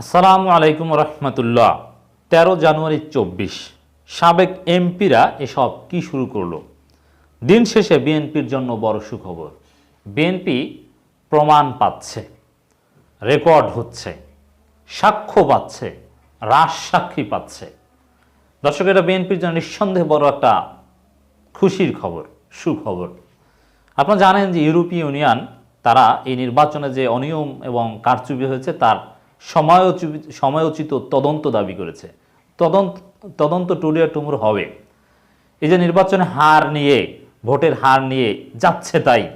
আসসালামু আলাইকুম রহমতুল্লাহ। তেরো জানুয়ারি চব্বিশ, সাবেক এমপিরা এসব কি শুরু করল? দিন শেষে বিএনপির জন্য বড় সুখবর, বিএনপি প্রমাণ পাচ্ছে, রেকর্ড হচ্ছে, সাক্ষ্য পাচ্ছে, রাস সাক্ষী পাচ্ছে। দর্শক, এটা বিএনপির জন্য নিঃসন্দেহে বড় একটা খুশির খবর, সুখবর। আপনারা জানেন যে ইউরোপীয় ইউনিয়ন, তারা এই নির্বাচনে যে অনিয়ম এবং কারচুপি হয়েছে, তার সময়োচিত সময়োচিত তদন্ত দাবি করেছে। তদন্ত তদন্ত টুডিয়া টুমুর হবে। এই যে নির্বাচনে হার নিয়ে, ভোটের হার নিয়ে যাচ্ছে তাই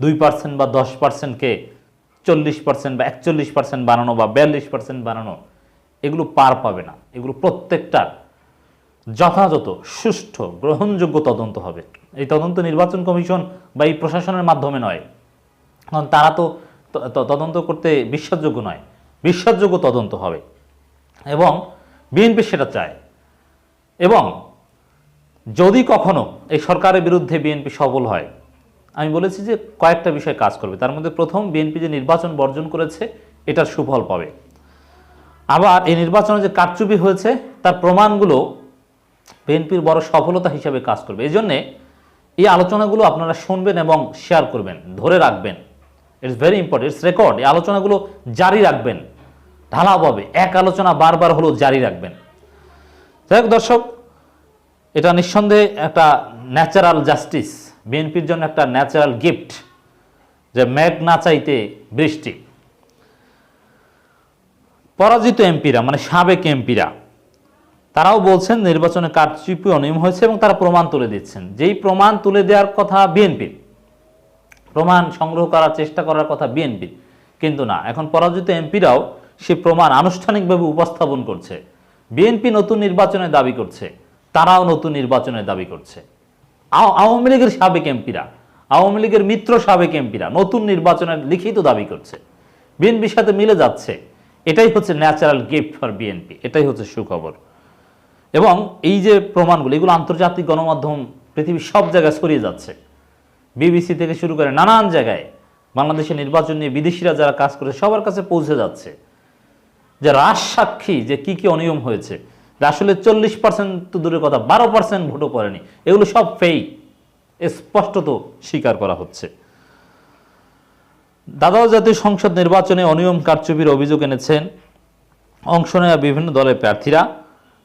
দুই পার্সেন্ট বা দশ পার্সেন্টকে চল্লিশ পার্সেন্ট বা একচল্লিশ পার্সেন্ট বানানো বা বিয়াল্লিশ পার্সেন্ট বানানো, এগুলো পার পাবে না। এগুলো প্রত্যেকটার যথাযথ, সুষ্ঠু, গ্রহণযোগ্য তদন্ত হবে। এই তদন্ত নির্বাচন কমিশন বা এই প্রশাসনের মাধ্যমে নয়। কারণ তারা ত- তদন্ত করতে বিশ্বাসযোগ্য নয়। বিশ্বাসযোগ্য তদন্ত হবে। এবং বিএনপি সেটা চায়। এবং যদি কখনো এই সরকারের বিরুদ্ধে বিএনপি সফল হয়, আমি বলেছি যে কয়েকটা বিষয় কাজ করবে। তার মধ্যে প্রথম, বিএনপি যে নির্বাচন বর্জন করেছে, এটার সুফল পাবে। আবার এই নির্বাচনে যে কারচুপি হয়েছে, তার প্রমাণগুলো বিএনপির বড় সফলতা হিসাবে কাজ করবে। এই জন্যে এই আলোচনাগুলো আপনারা শুনবেন এবং শেয়ার করবেন, ধরে রাখবেন। It's very important it's record এই আলোচনাগুলো জারি রাখবেন। ঢালাওভাবে এক আলোচনা বারবার হলেও জারি রাখবেন। যাই দর্শক, এটা নিঃসন্দেহে একটা ন্যাচারাল জাস্টিস বিএনপির জন্য একটা ন্যাচারাল গিফট যে মেঘ না চাইতে বৃষ্টি। পরাজিত এমপিরা মানে সাবেক এমপিরা, তারাও বলছেন নির্বাচনে কারচুপি অনিয়ম হয়েছে এবং তারা প্রমাণ তুলে দিচ্ছেন। যেই প্রমাণ তুলে দেওয়ার কথা বিএনপির প্রমাণ সংগ্রহ করার, চেষ্টা করার কথা বিএনপির কিন্তু না। এখন পরাজিত এমপিরাও সে প্রমাণ আনুষ্ঠানিকভাবে উপস্থাপন করছে। বিএনপি নতুন নির্বাচনের দাবি করছে। তারাও নতুন নির্বাচনের দাবি করছে। আওয়ামী লীগের সাবেক এমপিরা, আওয়ামী লীগের মিত্র সাবেক এমপিরা নতুন নির্বাচনের লিখিত দাবি করছে। বিএনপির সাথে মিলে যাচ্ছে। এটাই হচ্ছে ন্যাচারাল গিফট ফর বিএনপি এটাই হচ্ছে সুখবর। এবং এই যে প্রমাণগুলো, এগুলো আন্তর্জাতিক গণমাধ্যম, পৃথিবীর সব জায়গায় ছড়িয়ে যাচ্ছে। বিবিসি থেকে শুরু করে নানান জায়গায় বাংলাদেশের নির্বাচন নিয়ে বিদেশিরা যারা কাজ করে, সবার কাছে পৌঁছে যাচ্ছে। যে রাজ সাক্ষী যে কি কি অনিয়ম হয়েছে আসলে চল্লিশ পার্সেন্ট তো দূরের কথা, বারো পার্সেন্ট ভোটও পড়েনি। এগুলো সব ফেক স্পষ্টত স্বীকার করা হচ্ছে। দাদাও জাতীয় সংসদ নির্বাচনে অনিয়ম কারচুপির অভিযোগ এনেছেন। অংশ নেওয়া বিভিন্ন দলের প্রার্থীরা,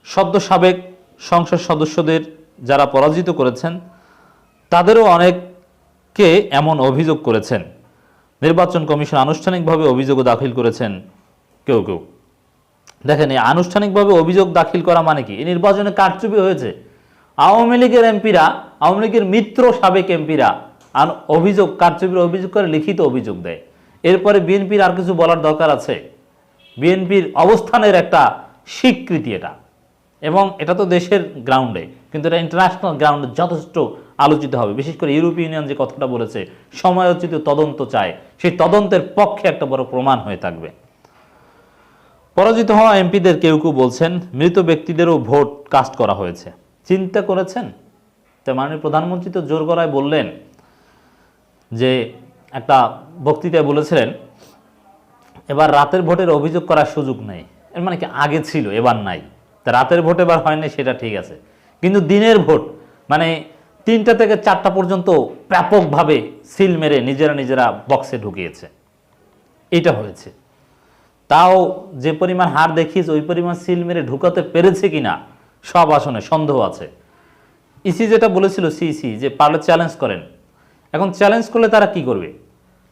সদ্য সাবেক সংসদ সদস্যদের যারা পরাজিত করেছেন, তাদেরও অনেককে এমন অভিযোগ করেছেন। নির্বাচন কমিশন আনুষ্ঠানিকভাবে অভিযোগও দাখিল করেছেন কেউ কেউ। দেখেন, এই আনুষ্ঠানিকভাবে অভিযোগ দাখিল করা মানে কি? এই নির্বাচনে কারচুপি হয়েছে। আওয়ামী লীগের এমপিরা, আওয়ামী লীগের মিত্র সাবেক এমপিরা আন- অভিযোগ, কারচুপির অভিযোগ করে লিখিত অভিযোগ দেয়। এরপরে বিএনপির আর কিছু বলার দরকার আছে। বিএনপির অবস্থানের একটা স্বীকৃতি এটা। এবং এটা তো দেশের গ্রাউন্ডে, কিন্তু এটা ইন্টারন্যাশনাল গ্রাউন্ডে যথেষ্ট আলোচিত হবে। বিশেষ করে ইউরোপীয় ইউনিয়ন যে কথাটা বলেছে, সময়োচিত তদন্ত চায়। সেই তদন্তের পক্ষে একটা বড় প্রমাণ হয়ে থাকবে। পরাজিত হওয়া এমপিদের কেউ কেউ বলছেন, মৃত ব্যক্তিদেরও ভোট কাস্ট করা হয়েছে। চিন্তা করেছেন? তা মাননীয় প্রধানমন্ত্রী তো জোর গলায় বললেন যে, একটা বক্তৃতায় বলেছিলেন, এবার রাতের ভোটের অভিযোগ করার সুযোগ নেই। এর মানে কি, আগে ছিল, এবার নাই। তা রাতের ভোট এবার হয়নি, সেটা ঠিক আছে। কিন্তু দিনের ভোট মানে তিনটা থেকে চারটা পর্যন্ত ব্যাপকভাবে সিল মেরে নিজেরা নিজেরা বক্সে ঢুকিয়েছে। এটা হয়েছে। তাও যে পরিমাণ হার দেখিস, ওই পরিমাণ সিল মেরে ঢুকাতে পেরেছে কিনা, সব আসনে সন্দেহ আছে। ইসি যেটা বলেছিল সিইসি যে পারলে চ্যালেঞ্জ করেন। এখন চ্যালেঞ্জ করলে তারা কি করবে?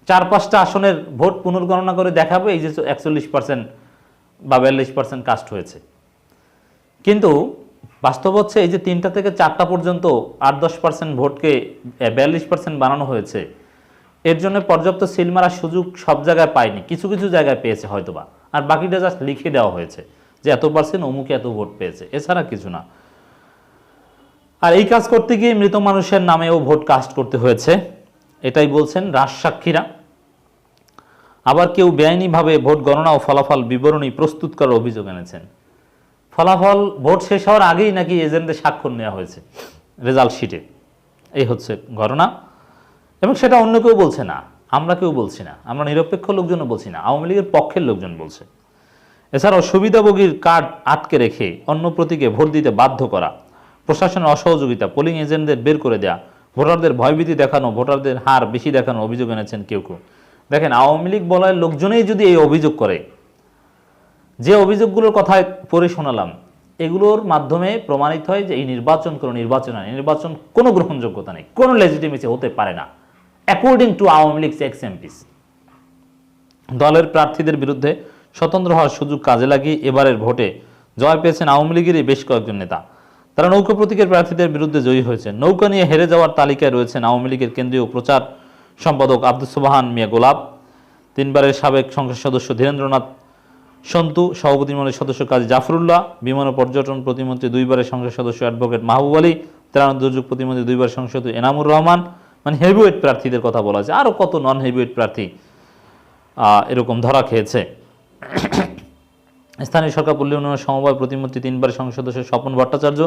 চার পাঁচটা আসনের ভোট পুনর্গণনা করে দেখাবে, এই যে একচল্লিশ পার্সেন্ট বা বিয়াল্লিশ পার্সেন্ট কাস্ট হয়েছে। কিন্তু বাস্তব হচ্ছে এই যে তিনটা থেকে চারটা পর্যন্ত আট দশ পার্সেন্ট ভোটকে বিয়াল্লিশ পার্সেন্ট বানানো হয়েছে এর জন্য পর্যাপ্ত সিল মারার সুযোগ সব জায়গায় পায়নি। কিছু কিছু জায়গায় পেয়েছে হয়তোবা। আর বাকিটা জাস্ট লিখে দেওয়া হয়েছে যে এত পার্সেন্ট অমুকে এত ভোট পেয়েছে। এছাড়া কিছু না। আর এই কাজ করতে গিয়ে মৃত মানুষের নামেও ভোট কাস্ট করতে হয়েছে। এটাই বলছেন রাজসাক্ষীরা। আবার কেউ বেআইনিভাবে ভোট গণনা ও ফলাফল বিবরণী প্রস্তুত করার অভিযোগ এনেছেন। ফলাফল ভোট শেষ হওয়ার আগেই নাকি এজেন্টদের স্বাক্ষর নেওয়া হয়েছে। রেজাল্ট শিটে এই হচ্ছে ঘটনা। এবং সেটা অন্য কেউ বলছে না। আমরা কেউ বলছি না। আমরা নিরপেক্ষ লোকজনও বলছি না। আওয়ামী লীগের পক্ষের লোকজন বলছে। এছাড়াও সুবিধাভোগীর কার্ড আটকে রেখে অন্য প্রতীকে ভোট দিতে বাধ্য করা প্রশাসনের অসহযোগিতা পোলিং এজেন্টদের বের করে দেয়া, ভোটারদের ভয়ভীতি দেখানো, ভোটারদের হার বেশি দেখানো অভিযোগ এনেছেন কেউ কেউ। দেখেন, আওয়ামী লীগ বলার লোকজনেই যদি এই অভিযোগ করে, যে অভিযোগগুলোর কথা পড়ে শোনালাম, এগুলোর মাধ্যমে প্রমাণিত হয় যে এই নির্বাচন কোনো নির্বাচন নয়। নির্বাচন কোনো গ্রহণযোগ্যতা নেই। কোনো লেজিটিমেসি হতে পারে না। According to Awami League ex MPs দলের প্রার্থীদের বিরুদ্ধে স্বতন্ত্র হওয়ার সুযোগ কাজে লাগিয়ে এবারের ভোটে জয় পেয়েছেন আওয়ামী লীগেরই বেশ কয়েকজন নেতা। তারা নৌকা প্রতীকের প্রার্থীদের বিরুদ্ধে জয়ী হয়েছে নৌকা নিয়ে হেরে যাওয়ার তালিকায় রয়েছেন আওয়ামী লীগের কেন্দ্রীয় প্রচার সম্পাদক আব্দুল সুবাহান মিয়া গোলাপ, তিনবারের সাবেক সংসদ সদস্য ধীরেন্দ্রনাথ সন্তু, সভাপতি মণ্ডলের সদস্য কাজী জাফরুল্লাহ, বিমান ও পর্যটন প্রতিমন্ত্রী দুইবারের সংসদ সদস্য অ্যাডভোকেট মাহবুব আলী, ত্রাণ দুর্যোগ প্রতিমন্ত্রী দুইবার সংসদ এনামুর রহমান মানে হেভিওয়েট প্রার্থীদের কথা বলা আছে আরও কত নন হেভিওয়েট প্রার্থী এরকম ধরা খেয়েছে। স্থানীয় সরকার পল্লী উন্নয়ন সমবায় প্রতিমন্ত্রী তিনবার সংসদ সদস্য স্বপন ভট্টাচার্য,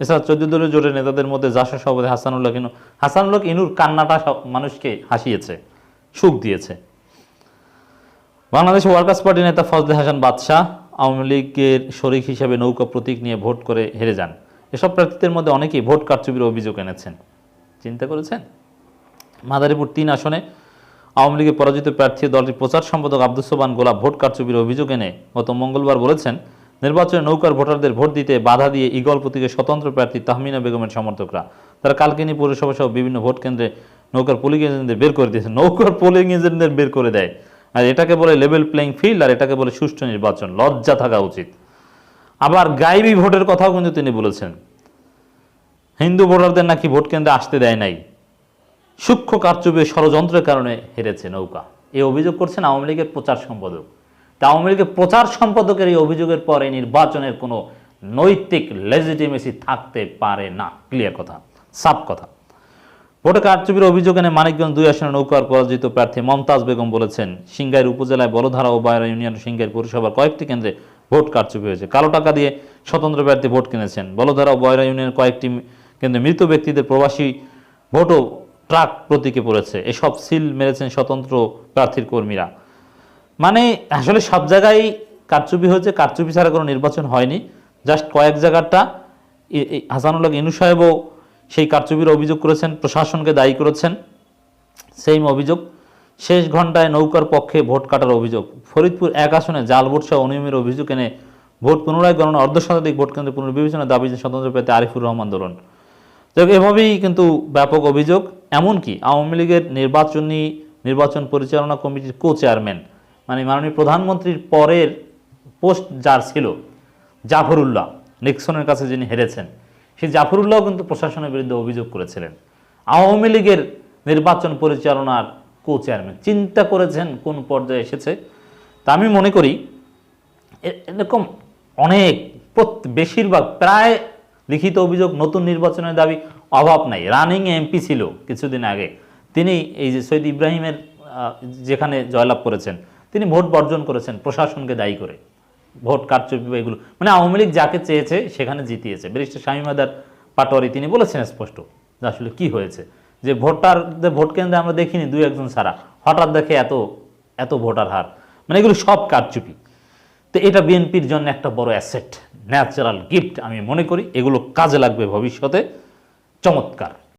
এছাড়া চোদ্দ দলীয় জোটের নেতাদের মধ্যে জাসা সভাপতি হাসানুল্লাহ ইনু হাসানুল্লাহ ইনুর কান্নাটা মানুষকে হাসিয়েছে, সুখ দিয়েছে। বাংলাদেশ ওয়ার্কার্স পার্টি নেতা ফজলে হাসান বাদশাহ আওয়ামী লীগের শরিক হিসেবে নৌকা প্রতীক নিয়ে ভোট করে হেরে যান। এসব প্রার্থীদের মধ্যে অনেকেই ভোট কারচুপির অভিযোগ এনেছেন। চিন্তা করেছেন? মাদারীপুর তিন আসনে আওয়ামী লীগের পরাজিত প্রার্থী দলটির প্রচার সম্পাদক আব্দুল সোবান গোলাপ ভোট কারচুপির অভিযোগ এনে গত মঙ্গলবার বলেছেন, নির্বাচনে নৌকার ভোটারদের ভোট দিতে বাধা দিয়ে ইগল প্রতীকের স্বতন্ত্র প্রার্থী তাহমিনা বেগমের সমর্থকরা। তারা কালকিনি পৌরসভা সহ বিভিন্ন ভোট কেন্দ্রে নৌকার পোলিং এজেন্টদের বের করে দিয়েছে। নৌকার পোলিং এজেন্টদের বের করে দেয়। আর এটাকে বলে লেভেল প্লেইং ফিল্ড আর এটাকে বলে সুষ্ঠু নির্বাচন। লজ্জা থাকা উচিত। আবার গাইবি ভোটের কথাও কিন্তু তিনি বলেছেন। হিন্দু ভোটারদের নাকি ভোট কেন্দ্রে আসতে দেয় নাই। সূক্ষ্ম কারচুপি ষড়যন্ত্রের কারণে হেরেছে নৌকা। এই অভিযোগ করছেন আওয়ামী লীগের প্রচার সম্পাদক। তা আওয়ামী লীগের প্রচার সম্পাদকের এই অভিযোগের পরে নির্বাচনের কোনো নৈতিক লেজিটিমেসি থাকতে পারে না। ক্লিয়ার কথা। সাফ কথা। ভোটে কারচুপির অভিযোগ এনে মানিকগঞ্জ দুই আসনে নৌকার পরাজিত প্রার্থী মমতাজ বেগম বলেছেন সিংগাইর উপজেলায় বলধারা ও বায়রা ইউনিয়ন সিংগাইর পৌরসভার কয়েকটি কেন্দ্রে ভোট কারচুপি হয়েছে। কালো টাকা দিয়ে স্বতন্ত্র প্রার্থী ভোট কিনেছেন। বলধারা ও বয়রা ইউনিয়নের কয়েকটি কেন্দ্রে মৃত ব্যক্তিদের প্রবাসী ভোটও ট্রাক প্রতীকে পড়েছে। এসব সিল মেরেছেন স্বতন্ত্র প্রার্থীর কর্মীরা। মানে আসলে সব জায়গায় কারচুপি হয়েছে, কারচুপি ছাড়া কোনো নির্বাচন হয়নি। জাস্ট কয়েক জায়গাটা হাসানুল্লাহ ইনু সাহেবও সেই কারচুপির অভিযোগ করেছেন, প্রশাসনকে দায়ী করেছেন। সেম অভিযোগ। শেষ ঘন্টায় নৌকার পক্ষে ভোট কাটার অভিযোগ। ফরিদপুর এক আসনে জাল ভোট সহ অনিয়মের অভিযোগ এনে ভোট পুনরায় গণনা অর্ধ শতাধিক ভোট কেন্দ্রে পুনর্বিবেচনার দাবি স্বতন্ত্র প্রার্থী আরিফুর রহমান দোলন। তো এভাবেই কিন্তু ব্যাপক অভিযোগ, এমনকি আওয়ামী লীগের নির্বাচনী নির্বাচন পরিচালনা কমিটির কো চেয়ারম্যান মানে মাননীয় প্রধানমন্ত্রীর পরের পোস্ট যার ছিল, জাফরুল্লাহ, নিক্সনের কাছে যিনি হেরেছেন। সেই জাফরুল্লাহ কিন্তু প্রশাসনের বিরুদ্ধে অভিযোগ করেছিলেন। আওয়ামী লীগের নির্বাচন পরিচালনার কো চেয়ারম্যান চিন্তা করেছেন কোন পর্যায়ে এসেছে? তা আমি মনে করি এরকম অনেক বেশিরভাগ, প্রায় লিখিত অভিযোগ, নতুন নির্বাচনের দাবি, অভাব নাই। রানিং এমপি ছিল কিছুদিন আগে। তিনি এই যে সৈয়দ ইব্রাহিমের যেখানে জয়লাভ করেছেন, তিনি ভোট বর্জন করেছেন প্রশাসনকে দায়ী করে। ভোট কারচুপি এগুলো। মানে আওয়ামী লীগ যাকে চেয়েছে, সেখানে জিতিয়েছে। ব্যারিস্টার শামীমাদার পাটোয়ারি, তিনি বলেছেন স্পষ্ট যে আসলে কি হয়েছে। যে ভোটারদের ভোট কেন্দ্রে আমরা দেখিনি দুই একজন ছাড়া। হঠাৎ দেখে এত এত ভোটার হার। মানে এগুলো সব কারচুপি। তো এটা বিএনপির জন্য একটা বড় অ্যাসেট ন্যাচারাল গিফট আমি মনে করি। এগুলো কাজে লাগবে ভবিষ্যতে। চমৎকার।